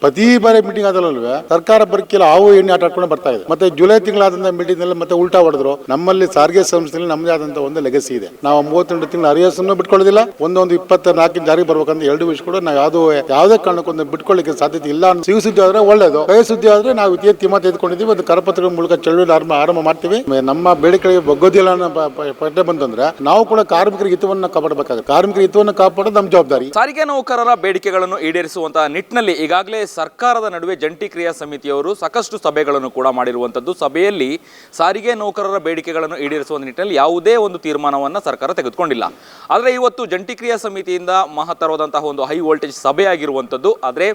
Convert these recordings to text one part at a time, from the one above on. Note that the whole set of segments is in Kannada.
ಪ್ರತಿ ಬಾರಿ ಮೀಟಿಂಗ್ ಆದಲ್ವೇ ಸರ್ಕಾರ ಬರ್ಕಿಲ್ಲ ಹಾವು ಎಣ್ಣೆ ಆಟ ಆಡ್ಕೊಂಡು ಬರ್ತಾ ಇದೆ. ಮತ್ತೆ ಜುಲೈ ತಿಂಗಳಾದಂತ ಮೀಟಿಂಗ್ನಲ್ಲಿ ಮತ್ತೆ ಉಲ್ಟಾ ಹೊಡೆದ್ರು. ನಮ್ಮಲ್ಲಿ ಸಾರಿಗೆ ಸಂಸ್ಥೆಯಲ್ಲಿ ನಮ್ಮದೇ ಆದಂತ ಒಂದು ಲೆಗಸಿ ಇದೆ. ನಾವು ಮೂವತ್ತೆಂಟು ತಿಂಗಳ ಅರಿಯಸನ್ನು ಬಿಟ್ಕೊಳ್ಳೋದಿಲ್ಲ. ಒಂದೊಂದು ಇಪ್ಪತ್ತ ನಾಲ್ಕಿನ ಜಾರಿಗೆ ಬರ್ಬೇಕಂತ ಎರಡು ವಿಷಯ ಕೂಡ ನಾವು ಯಾವ್ದು ಯಾವುದೇ ಕಾರಣಕ್ಕೊಂದು ಬಿಟ್ಕೊಳ್ಳಿಕ್ಕೆ ಸಾಧ್ಯತೆ ಇಲ್ಲ ಸಿಹಿ ಸುದ್ದಿ ಆದ್ರೆ ಒಳ್ಳೇದು. ಕೈ ಸುದ್ದಿ ಆದ್ರೆ ನಾವು ಇದೇ ತಿಮ್ಮ ತೆಗೆದುಕೊಂಡಿದ್ದೀವಿ. ಒಂದು ಕರಪತ್ರಗಳ ಮೂಲಕ ಚಳುವಳಿ ಆರಂಭ ಆರಂಭ ಮಾಡ್ತೀವಿ. ನಮ್ಮ ಬೇಡಿಕೆಗೆ ಬಗ್ಗೋದಿಲ್ಲ ಪ್ರಶ್ನೆ ಪ- ಪ- ಬಂತಂದ್ರೆ ನಾವು ಕೂಡ ಕಾರ್ಮಿಕರ ಹಿತವನ್ನ ಕಾಪಾಡಬೇಕಾಗುತ್ತೆ. ಕಾರ್ಮಿಕರ ಹಿತವನ್ನ ಕಾಪಾಡೋದು ನಮ್ಮ ಜವಾಬ್ದಾರಿ. ಸಾರಿಗೆ ನೌಕರರ ಬೇಡಿಕೆಗಳನ್ನು ಈಡೇರಿಸುವಂತಹ ನಿಟ್ಟಿನಲ್ಲಿ ಈಗಾಗಲೇ ಸರ್ಕಾರದ ನಡುವೆ ಜಂಟಿ ಕ್ರಿಯಾ ಸಮಿತಿಯವರು ಸಾಕಷ್ಟು ಸಭೆಗಳನ್ನು ಕೂಡ ಮಾಡಿರುವಂಥದ್ದು ಸಭೆಯಲ್ಲಿ ಸಾರಿಗೆ ನೌಕರರ ಬೇಡಿಕೆಗಳನ್ನು ಈಡೇರಿಸುವ ನಿಟ್ಟಿನಲ್ಲಿ ಯಾವುದೇ ಒಂದು ತೀರ್ಮಾನವನ್ನು ಸರ್ಕಾರ ತೆಗೆದುಕೊಂಡಿಲ್ಲ. ಆದರೆ ಇವತ್ತು ಜಂಟಿ ಕ್ರಿಯಾ ಸಮಿತಿಯಿಂದ ಮಹತ್ತರವಾದಂತಹ ಒಂದು ಹೈ ವೋಲ್ಟೇಜ್ ಸಭೆ ಆಗಿರುವಂಥದ್ದು ಆದರೆ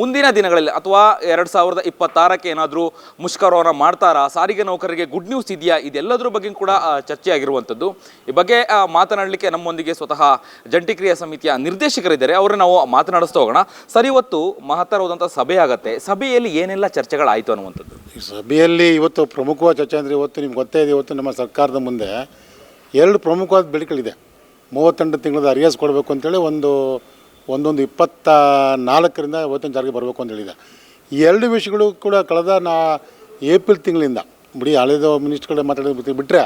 ಮುಂದಿನ ದಿನಗಳಲ್ಲಿ ಅಥವಾ ಎರಡು ಸಾವಿರದ ಇಪ್ಪತ್ತಾರಕ್ಕೆ ಏನಾದರೂ ಮುಷ್ಕರವನ್ನು ಮಾಡ್ತಾರಾ? ಸಾರಿಗೆ ನೌಕರರಿಗೆ ಗುಡ್ ನ್ಯೂಸ್ ಇದೆಯಾ? ಇದೆಲ್ಲದರ ಬಗ್ಗೆ ಕೂಡ ಚರ್ಚೆಯಾಗಿರುವಂಥದ್ದು ಈ ಬಗ್ಗೆ ಮಾತನಾಡಲಿಕ್ಕೆ ನಮ್ಮೊಂದಿಗೆ ಸ್ವತಃ ಜಂಟಿ ಕ್ರಿಯಾ ಸಮಿತಿಯ ನಿರ್ದೇಶಕರಿದ್ದಾರೆ. ಅವರು ನಾವು ಮಾತನಾಡಿಸ್ತಾ ಹೋಗೋಣ. ಸರಿ, ಇವತ್ತು ಮಹತ್ತರವಾದಂಥ ಸಭೆ ಆಗುತ್ತೆ. ಸಭೆಯಲ್ಲಿ ಏನೆಲ್ಲ ಚರ್ಚೆಗಳಾಯಿತು ಅನ್ನುವಂಥದ್ದು? ಈ ಸಭೆಯಲ್ಲಿ ಇವತ್ತು ಪ್ರಮುಖವಾದ ಚರ್ಚೆ ಅಂದರೆ ಇವತ್ತು ನಿಮ್ಗೆ ಗೊತ್ತೇ ಇದೆ, ಇವತ್ತು ನಮ್ಮ ಸರ್ಕಾರದ ಮುಂದೆ ಎರಡು ಪ್ರಮುಖವಾದ ಬೇಡಿಕೆಗಳಿದೆ ಮೂವತ್ತೆಂಟು ತಿಂಗಳದ ಅರಿಯಸ್ ಕೊಡಬೇಕು ಅಂತೇಳಿ ಒಂದು, ಒಂದೊಂದು ಇಪ್ಪತ್ತ ನಾಲ್ಕರಿಂದ ಇವತ್ತಿನ ಜಾರಿಗೆ ಬರಬೇಕು ಅಂತ ಹೇಳಿದೆ. ಈ ಎರಡು ವಿಷಯಗಳು ಕೂಡ ಕಳೆದ ನಾ, ಏಪ್ರಿಲ್ ತಿಂಗಳಿಂದ, ಬಿಡಿ ಹಳೆದ ಮಿನಿಸ್ಟ್ರುಗಳೇ ಮಾತಾಡೋದು ಬಿಟ್ಟರೆ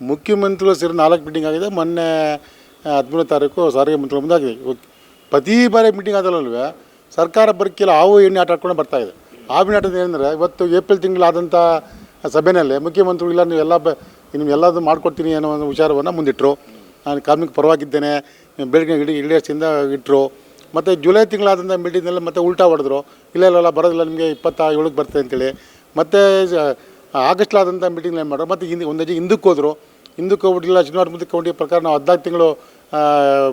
ಮುಖ್ಯಮಂತ್ರಿಗಳು ಸೇರಿ ನಾಲ್ಕು ಮೀಟಿಂಗ್ ಆಗಿದೆ, ಮೊನ್ನೆ ಹದಿಮೂರನೇ ತಾರೀಕು ಸಾರಿಗೆ ಮಂತ್ರಿಗಳ ಮುಂದೆ ಆಗಿದೆ ಪ್ರತಿ ಬಾರಿ ಮೀಟಿಂಗ್ ಆದಲ್ವೇ ಸರ್ಕಾರ ಬರೋಕ್ಕಿಲ್ಲ ಹಾವು ಎಣ್ಣೆ ಆಟ ಬರ್ತಾ ಇದೆ. ಹಾವಿನ ಆಟದ ಏನಂದರೆ, ಇವತ್ತು ಏಪ್ರಿಲ್ ತಿಂಗಳಾದಂಥ ಸಭೆಯಲ್ಲಿ ಮುಖ್ಯಮಂತ್ರಿಗಳು ಇಲ್ಲ ನೀವೆಲ್ಲ ಬ ನೀವು ಎಲ್ಲದೂ ಮಾಡ್ಕೊಡ್ತೀನಿ ಅನ್ನೋ ಒಂದು ವಿಚಾರವನ್ನು ಮುಂದಿಟ್ಟರು ನಾನು ಕಾರ್ಮಿಕ ಪರವಾಗಿದ್ದೇನೆ ಬೆಳಗ್ಗೆ ಇಡೀ ಈಡೇರಿಸಿಂದ ಇಟ್ಟರು ಮತ್ತು ಜುಲೈ ತಿಂಗಳಾದಂಥ ಮೀಟಿಂಗ್ನಲ್ಲಿ ಮತ್ತೆ ಉಲ್ಟಾ ಹೊಡೆದ್ರು. ಇಲ್ಲ ಇಲ್ಲ ಬರೋದಿಲ್ಲ, ನಿಮಗೆ ಇಪ್ಪತ್ತ ಏಳಕ್ಕೆ ಬರ್ತದೆ ಅಂತೇಳಿ. ಮತ್ತು ಆಗಸ್ಟ್ಲಾದಂಥ ಮೀಟಿಂಗ್ನಲ್ಲಿ ಏನು ಮಾಡೋರು ಮತ್ತು ಹಿಂದೆ, ಒಂದು ಅಜ್ಜಿ ಹಿಂದಕ್ಕೆ ಹೋದರು. ಹಿಂದಕ್ಕೆ ಹೋಗ್ಬಿಟ್ಟಿಲ್ಲ ಶನಿವಾರ ಮುಂದಕ್ಕೆ ಹೋಗಿ ಪ್ರಕಾರ ನಾವು ಹದಿನಾಲ್ಕು ತಿಂಗಳು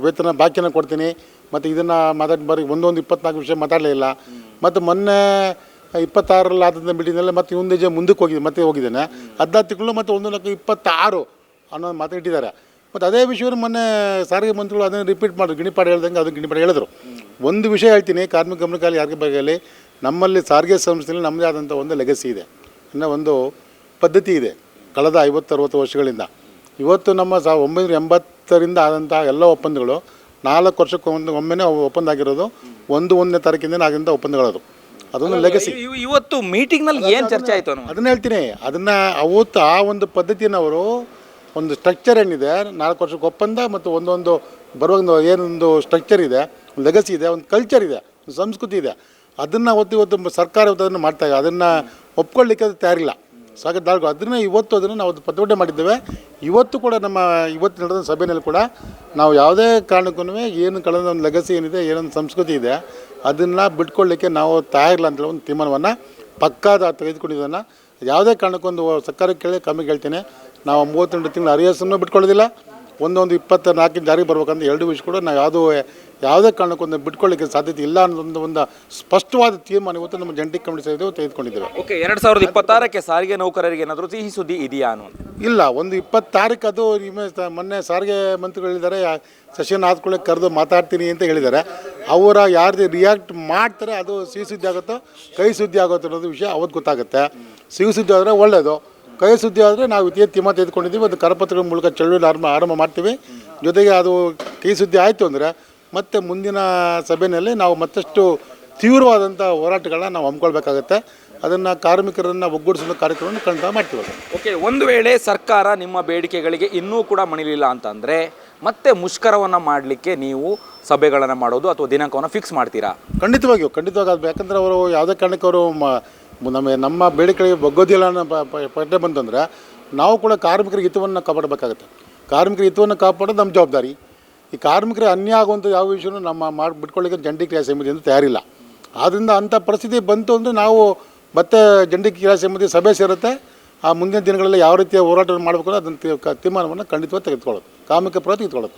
ವೇತನ ಬಾಕಿನ ಕೊಡ್ತೀನಿ. ಮತ್ತು ಇದನ್ನು ಮಾತಾಡಿ, ಬರೀ ಒಂದೊಂದು ಇಪ್ಪತ್ನಾಲ್ಕು ವಿಷಯ ಮಾತಾಡಲೇ ಇಲ್ಲ. ಮತ್ತು ಮೊನ್ನೆ ಇಪ್ಪತ್ತಾರರಲ್ಲಿ ಆದಂಥ ಮೀಟಿಂಗ್ನಲ್ಲಿ ಮತ್ತೆ ಹೆಜ್ಜೆ ಮುಂದಕ್ಕೆ ಹೋಗಿದೆ, ಮತ್ತೆ ಹೋಗಿದ್ದೇನೆ. ಹದಿನಾಲ್ಕು ತಿಂಗಳು ಮತ್ತು ಒಂದು ಲಕ್ಷ ಇಪ್ಪತ್ತಾರು ಅನ್ನೋ ಮಾತಾಡಿದ್ದಾರೆ ಮತ್ತು ಅದೇ ವಿಷಯವನ್ನು ಮೊನ್ನೆ ಸಾರಿಗೆ ಮಂತ್ರಿಗಳು ಅದನ್ನು ರಿಪೀಟ್ ಮಾಡಿದ್ರು. ಗಿಣಿಪಾಡು ಹೇಳ್ದಂಗೆ ಅದನ್ನು ಗಿಣಿಪಾಡು ಹೇಳಿದ್ರು. ಒಂದು ವಿಷಯ ಹೇಳ್ತೀನಿ, ಕಾರ್ಮಿಕ ಗಮನಕ್ಕಾಗಿ ಯಾರಿಗೆ ಬಗ್ಗೆ ನಮ್ಮಲ್ಲಿ ಸಾರಿಗೆ ಸಂಸ್ಥೆಯಲ್ಲಿ ನಮ್ಮದೇ ಆದಂಥ ಒಂದು ಲೆಗಸಿ ಇದೆ. ಅನ್ನೋ ಒಂದು ಪದ್ಧತಿ ಇದೆ ಕಳೆದ ಐವತ್ತರವತ್ತು ವರ್ಷಗಳಿಂದ. ಇವತ್ತು ನಮ್ಮ ಸಾ ಒಂಬೈನೂರ ಎಂಬತ್ತರಿಂದ ಆದಂಥ ಎಲ್ಲ ಒಪ್ಪಂದಗಳು ನಾಲ್ಕು ವರ್ಷಕ್ಕೆ ಒಂದು ಒಮ್ಮೆನೇ ಒಪ್ಪಂದ ಆಗಿರೋದು. ಒಂದು ಒಂದನೇ ತಾರೀಕಿಂದ ಆಗಿಂದ ಒಪ್ಪಂದಗಳದು ಅದೊಂದು ಲೆಗಸಿ ಇವ್- ಇವತ್ತು ಮೀಟಿಂಗ್ನಲ್ಲಿ ಏನು ಚರ್ಚೆ ಆಯಿತು ಅನ್ನೋ ಅದನ್ನ ಹೇಳ್ತೀನಿ. ಅದನ್ನು ಅವತ್ತು ಆ ಒಂದು ಪದ್ಧತಿಯನ್ನು ಅವರು ಒಂದು ಸ್ಟ್ರಕ್ಚರ್ ಏನಿದೆ ನಾಲ್ಕು ವರ್ಷಕ್ಕೆ ಒಪ್ಪಂದ ಮತ್ತು ಒಂದೊಂದು ಬರುವಂದು ಏನೊಂದು ಸ್ಟ್ರಕ್ಚರ್ ಇದೆ ಒಂದು ಲೆಗಸಿ ಇದೆ ಒಂದು ಕಲ್ಚರ್ ಇದೆ ಒಂದು ಸಂಸ್ಕೃತಿ ಇದೆ. ಅದನ್ನು ಅವತ್ತು ಇವತ್ತು ಸರ್ಕಾರ ಇವತ್ತು ಅದನ್ನು ಮಾಡ್ತಾ ಇದೆ. ಅದನ್ನು ಒಪ್ಕೊಳ್ಳಿಕ್ಕೆ ಅದು ತಯಾರಿಲ್ಲ. ಸಾಕು ದಾಳ್ಗು ಅದನ್ನು ಇವತ್ತು ಅದನ್ನು ನಾವು ಪ್ರತಿಭಟನೆ ಮಾಡಿದ್ದೇವೆ. ಇವತ್ತು ಕೂಡ ನಮ್ಮ, ಇವತ್ತು ನಡೆದ ಸಭೆಯಲ್ಲಿ ಕೂಡ ನಾವು ಯಾವುದೇ ಕಾರಣಕ್ಕೂ ಏನು ಕಳೆದ ಒಂದು ಲೆಗಸಿ ಏನಿದೆ, ಏನೊಂದು ಸಂಸ್ಕೃತಿ ಇದೆ, ಅದನ್ನು ಬಿಟ್ಕೊಳ್ಳಿಕ್ಕೆ ನಾವು ತಯಾರಿಲ್ಲ ಅಂತೇಳಿ ಒಂದು ತೀರ್ಮಾನವನ್ನು ಪಕ್ಕಾದ ತೆಗೆದುಕೊಂಡಿದ್ದನ್ನು. ಯಾವುದೇ ಕಾರಣಕ್ಕೊಂದು ಸರ್ಕಾರಕ್ಕೆ ಕೇಳಿ ಕಮ್ಮಿ ಕೇಳ್ತೇನೆ. ನಾವು ಮೂವತ್ತೆಂಟು ತಿಂಗಳ ಅರಿಯಸನ್ನು ಬಿಟ್ಕೊಳ್ಳೋದಿಲ್ಲ. ಒಂದೊಂದು ಇಪ್ಪತ್ತ ನಾಲ್ಕಿನ ಜಾರಿಗೆ ಬರ್ಬೇಕಂತ ಎರಡು ವಿಷಯ ಕೂಡ ನಾವು ಯಾವುದೋ ಯಾವುದೇ ಕಾರಣಕ್ಕೊಂದು ಬಿಟ್ಕೊಳ್ಳಿಕ್ಕೆ ಸಾಧ್ಯತೆ ಇಲ್ಲ ಅನ್ನೋದೊಂದು ಒಂದು ಸ್ಪಷ್ಟವಾದ ತೀರ್ಮಾನ ಇವತ್ತು ನಮ್ಮ ಜಂಟಿ ಕಮಿಟಿ ಸಭೆಯಲ್ಲಿ ತೆಗೆದುಕೊಂಡಿದ್ದೇವೆ ಓಕೆ ಎರಡು ಸಾವಿರದ ಇಪ್ಪತ್ತಾರಕ್ಕೆ ಸಾರಿಗೆ ನೌಕರರಿಗೆ ಏನಾದರೂ ಸಿಹಿ ಸುದ್ದಿ ಇದೆಯಾ ಅನ್ನೋ ಇಲ್ಲ ಒಂದು ಇಪ್ಪತ್ತಾರಕ್ಕೆ ಅದು ನಿಮ್ಮ ಮೊನ್ನೆ ಸಾರಿಗೆ ಮಂತ್ರಿಗಳು ಹೇಳಿದ್ದಾರೆ ಸೆಷನ್ ಆದ್ಕೊಳ್ಳೆ ಕರೆದು ಮಾತಾಡ್ತೀನಿ ಅಂತ ಹೇಳಿದ್ದಾರೆ. ಅವರ ಯಾರ್ದು ರಿಯಾಕ್ಟ್ ಮಾಡ್ತಾರೆ ಅದು ಸಿಹಿ ಸುದ್ದಿ ಆಗುತ್ತೋ ಕೈ ಸುದ್ದಿ ಆಗುತ್ತೋ ಅನ್ನೋದು ವಿಷಯ ಅವತ್ತು ಗೊತ್ತಾಗುತ್ತೆ. ಸಿಹಿ ಸುದ್ದಿ ಆದರೆ ಒಳ್ಳೆಯದು ಕೈ ಸುದ್ದಿ ಆದರೆ ನಾವು ಇದೇ ತಿಮ್ಮ ತೆಗೆದುಕೊಂಡಿದ್ದೀವಿ ಒಂದು ಕರಪತ್ರಗಳ ಮೂಲಕ ಚಳುವಳಿ ಆರಂಭ ಆರಂಭ ಮಾಡ್ತೀವಿ. ಜೊತೆಗೆ ಅದು ಕೈ ಸುದ್ದಿ ಆಯಿತು ಅಂದರೆ ಮತ್ತೆ ಮುಂದಿನ ಸಭೆಯಲ್ಲಿ ನಾವು ಮತ್ತಷ್ಟು ತೀವ್ರವಾದಂಥ ಹೋರಾಟಗಳನ್ನ ನಾವು ಹಮ್ಮಿಕೊಳ್ಬೇಕಾಗತ್ತೆ. ಅದನ್ನು ಕಾರ್ಮಿಕರನ್ನು ಒಗ್ಗೂಡಿಸುವ ಕಾರ್ಯಕ್ರಮವನ್ನು ಖಂಡಿತ ಮಾಡ್ತೀವಿ ಓಕೆ ಒಂದು ವೇಳೆ ಸರ್ಕಾರ ನಿಮ್ಮ ಬೇಡಿಕೆಗಳಿಗೆ ಇನ್ನೂ ಕೂಡ ಮಣಿಲಿಲ್ಲ ಅಂತಂದರೆ ಮತ್ತೆ ಮುಷ್ಕರವನ್ನು ಮಾಡಲಿಕ್ಕೆ ನೀವು ಸಭೆಗಳನ್ನು ಮಾಡೋದು ಅಥವಾ ದಿನಾಂಕವನ್ನು ಫಿಕ್ಸ್ ಮಾಡ್ತೀರಾ? ಖಂಡಿತವಾಗಿಯೂ ಖಂಡಿತವಾಗಿ ಅದು ಯಾಕಂದ್ರೆ ಅವರು ಯಾವುದೇ ಕಾರಣಕ್ಕೆ ಅವರು ನಮ್ಮ ನಮ್ಮ ಬೇಡಿಕೆಗಳಿಗೆ ಬಗ್ಗೋದಿಲ್ಲ ಅನ್ನೋ ಪ್ರಶ್ನೆ ಬಂತಂದರೆ ನಾವು ಕೂಡ ಕಾರ್ಮಿಕರ ಹಿತವನ್ನು ಕಾಪಾಡಬೇಕಾಗತ್ತೆ. ಕಾರ್ಮಿಕರ ಹಿತವನ್ನು ಕಾಪಾಡೋದು ನಮ್ಮ ಜವಾಬ್ದಾರಿ. ಈ ಕಾರ್ಮಿಕರಿಗೆ ಅನ್ಯ ಆಗುವಂಥ ಯಾವ ವಿಷಯನೂ ನಮ್ಮ ಮಾಡಿ ಬಿಟ್ಕೊಳ್ಳಿಕ್ಕೆ ಜಂಟಿ ಕ್ರಿಯಾ ಸಮಿತಿ ಅಂತ ತಯಾರಿಲ್ಲ. ಆದ್ದರಿಂದ ಅಂಥ ಪರಿಸ್ಥಿತಿ ಬಂತು ಅಂದರೆ ನಾವು ಮತ್ತೆ ಜಂಟಿ ಕ್ರಿಯಾ ಸಮಿತಿ ಸಭೆ ಸೇರುತ್ತೆ. ಆ ಮುಂದಿನ ದಿನಗಳಲ್ಲಿ ಯಾವ ರೀತಿಯ ಹೋರಾಟ ಮಾಡಬೇಕು ಅದನ್ನು ತೀರ್ಮಾನವನ್ನು ಖಂಡಿತವಾಗಿ ತೆಗೆದುಕೊಳ್ಳೋದು. ಕಾರ್ಮಿಕ ಪರ ತೆಗೆದುಕೊಳ್ಳೋದು.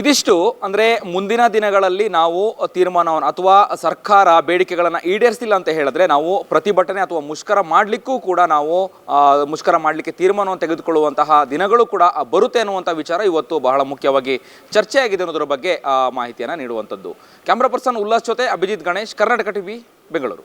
ಇದಿಷ್ಟು ಅಂದರೆ ಮುಂದಿನ ದಿನಗಳಲ್ಲಿ ನಾವು ತೀರ್ಮಾನವನ್ನು ಅಥವಾ ಸರ್ಕಾರ ಬೇಡಿಕೆಗಳನ್ನು ಈಡೇರಿಸಿಲ್ಲ ಅಂತ ಹೇಳಿದ್ರೆ ನಾವು ಪ್ರತಿಭಟನೆ ಅಥವಾ ಮುಷ್ಕರ ಮಾಡಲಿಕ್ಕೂ ಕೂಡ ನಾವು ಮುಷ್ಕರ ಮಾಡಲಿಕ್ಕೆ ತೀರ್ಮಾನವನ್ನು ತೆಗೆದುಕೊಳ್ಳುವಂತಹ ದಿನಗಳು ಕೂಡ ಬರುತ್ತೆ ಅನ್ನುವಂಥ ವಿಚಾರ ಇವತ್ತು ಬಹಳ ಮುಖ್ಯವಾಗಿ ಚರ್ಚೆಯಾಗಿದೆ ಅನ್ನೋದ್ರ ಬಗ್ಗೆ ಮಾಹಿತಿಯನ್ನು ನೀಡುವಂಥದ್ದು. ಕ್ಯಾಮ್ರಾ ಪರ್ಸನ್ ಉಲ್ಲಾಸ್ ಜೊತೆ ಅಭಿಜಿತ್ ಗಣೇಶ್ ಕರ್ನಾಟಕ ಟಿವಿ ಬೆಂಗಳೂರು.